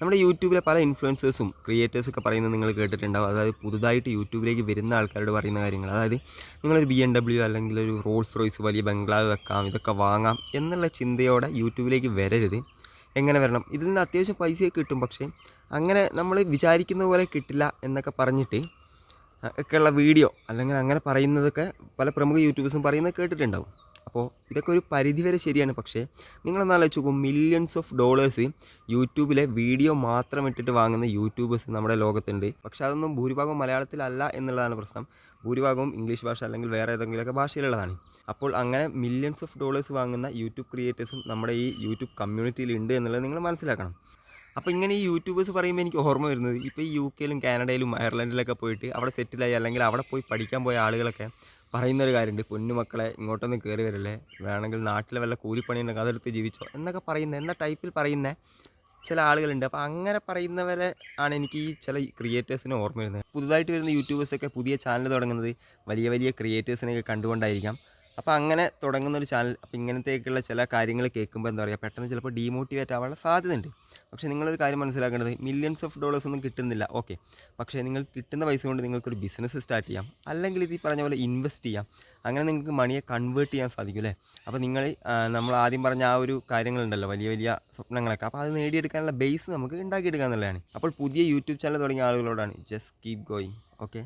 നമ്മുടെ യൂട്യൂബിലെ പല ഇൻഫ്ലുവൻസേഴ്സും ക്രിയേറ്റേഴ്സൊക്കെ പറയുന്നത് നിങ്ങൾ കേട്ടിട്ടുണ്ടാവും. അതായത് പുതുതായിട്ട് യൂട്യൂബിലേക്ക് വരുന്ന ആൾക്കാരോട് പറയുന്ന കാര്യങ്ങൾ. അതായത് നിങ്ങളൊരു ബി എം ഡബ്ല്യു അല്ലെങ്കിൽ ഒരു റോൾസ് റോയ്സ് വലിയ ബംഗ്ലാവ് വെക്കാം ഇതൊക്കെ വാങ്ങാം എന്നുള്ള ചിന്തയോടെ യൂട്യൂബിലേക്ക് വരരുത്. എങ്ങനെ വരണം? ഇതിൽ നിന്ന് അത്യാവശ്യം പൈസയൊക്കെ കിട്ടും. പക്ഷേ അങ്ങനെ നമ്മൾ വിചാരിക്കുന്ന പോലെ കിട്ടില്ല എന്നൊക്കെ പറഞ്ഞിട്ട് ഒക്കെയുള്ള വീഡിയോ അല്ലെങ്കിൽ അങ്ങനെ പറയുന്നതൊക്കെ പല പ്രമുഖ യൂട്യൂബേഴ്സും പറയുന്നത് കേട്ടിട്ടുണ്ടാവും. അപ്പോൾ ഇതൊക്കെ ഒരു പരിധിവരെ ശരിയാണ്. പക്ഷേ നിങ്ങളൊന്ന് ആലോചിച്ച് നോക്കും മില്യൺസ് ഓഫ് ഡോളേഴ്സ് യൂട്യൂബിലെ വീഡിയോ മാത്രം ഇട്ടിട്ട് വാങ്ങുന്ന യൂട്യൂബേഴ്സ് നമ്മുടെ ലോകത്തുണ്ട്. പക്ഷേ അതൊന്നും ഭൂരിഭാഗം മലയാളത്തിലല്ല എന്നുള്ളതാണ് പ്രശ്നം. ഭൂരിഭാഗവും ഇംഗ്ലീഷ് ഭാഷ അല്ലെങ്കിൽ വേറെ ഏതെങ്കിലുമൊക്കെ ഭാഷയിലുള്ളതാണ്. അപ്പോൾ അങ്ങനെ മില്യൺസ് ഓഫ് ഡോളേഴ്സ് വാങ്ങുന്ന യൂട്യൂബ് ക്രിയേറ്റേഴ്സും നമ്മുടെ ഈ യൂട്യൂബ് കമ്മ്യൂണിറ്റിയിൽ ഉണ്ട് എന്നുള്ളത് നിങ്ങൾ മനസ്സിലാക്കണം. അപ്പോൾ ഇങ്ങനെ ഈ യൂട്യൂബേഴ്സ് പറയുമ്പോൾ എനിക്ക് ഓർമ്മ വരുന്നത് ഇപ്പോൾ ഈ യു കെയിലും കാനഡയിലും അയർലൻഡിലൊക്കെ പോയിട്ട് അവിടെ സെറ്റിലായി അല്ലെങ്കിൽ അവിടെ പോയി പഠിക്കാൻ പോയ ആളുകളൊക്കെ പറയുന്ന ഒരു കാര്യമുണ്ട്. പൊന്നു മക്കളെ ഇങ്ങോട്ടൊന്നും കയറി വരില്ലേ? വേണമെങ്കിൽ നാട്ടിലെ വല്ല കൂലിപ്പണിയുണ്ടെങ്കിൽ അതെടുത്ത് ജീവിച്ചോ എന്നൊക്കെ പറയുന്ന എന്ന ടൈപ്പിൽ പറയുന്ന ചില ആളുകളുണ്ട്. അപ്പോൾ അങ്ങനെ പറയുന്നവരെ ആണ് എനിക്ക് ഈ ചില ക്രിയേറ്റേഴ്സിനെ ഓർമ്മ വരുന്നത്. പുതുതായിട്ട് വരുന്ന യൂട്യൂബേഴ്സൊക്കെ പുതിയ ചാനൽ തുടങ്ങുന്നത് വലിയ വലിയ ക്രിയേറ്റേഴ്സിനെയൊക്കെ കണ്ടുകൊണ്ടായിരിക്കാം. അപ്പോൾ അങ്ങനെ തുടങ്ങുന്ന ഒരു ചാനൽ അപ്പോൾ ഇങ്ങനത്തേക്കുള്ള ചില കാര്യങ്ങൾ കേൾക്കുമ്പോൾ എന്താ പറയുക പെട്ടെന്ന് ചിലപ്പോൾ ഡീമോട്ടിവേറ്റ് ആവാനുള്ള സാധ്യതയുണ്ട്. പക്ഷേ നിങ്ങളൊരു കാര്യം മനസ്സിലാക്കേണ്ടത് മില്യൺസ് ഓഫ് ഡോളേഴ്സ് ഒന്നും കിട്ടുന്നില്ല ഓക്കെ പക്ഷേ നിങ്ങൾ കിട്ടുന്ന പൈസ കൊണ്ട് നിങ്ങൾക്കൊരു ബിസിനസ് സ്റ്റാർട്ട് ചെയ്യാം അല്ലെങ്കിൽ ഇത് ഈ പറഞ്ഞ പോലെ ഇൻവെസ്റ്റ് ചെയ്യാം അങ്ങനെ നിങ്ങൾക്ക് മണിയെ കൺവേർട്ട് ചെയ്യാൻ സാധിക്കും അല്ലേ? അപ്പോൾ നിങ്ങൾ നമ്മൾ ആദ്യം പറഞ്ഞ ആ ഒരു കാര്യങ്ങളുണ്ടല്ലോ വലിയ വലിയ സ്വപ്നങ്ങളൊക്കെ. അപ്പോൾ അത് നേടിയെടുക്കാനുള്ള ബേസ് നമുക്ക് ഉണ്ടാക്കിയെടുക്കുക അപ്പോൾ പുതിയ യൂട്യൂബ് ചാനൽ തുടങ്ങിയ ആളുകളോടാണ്. Just keep going okay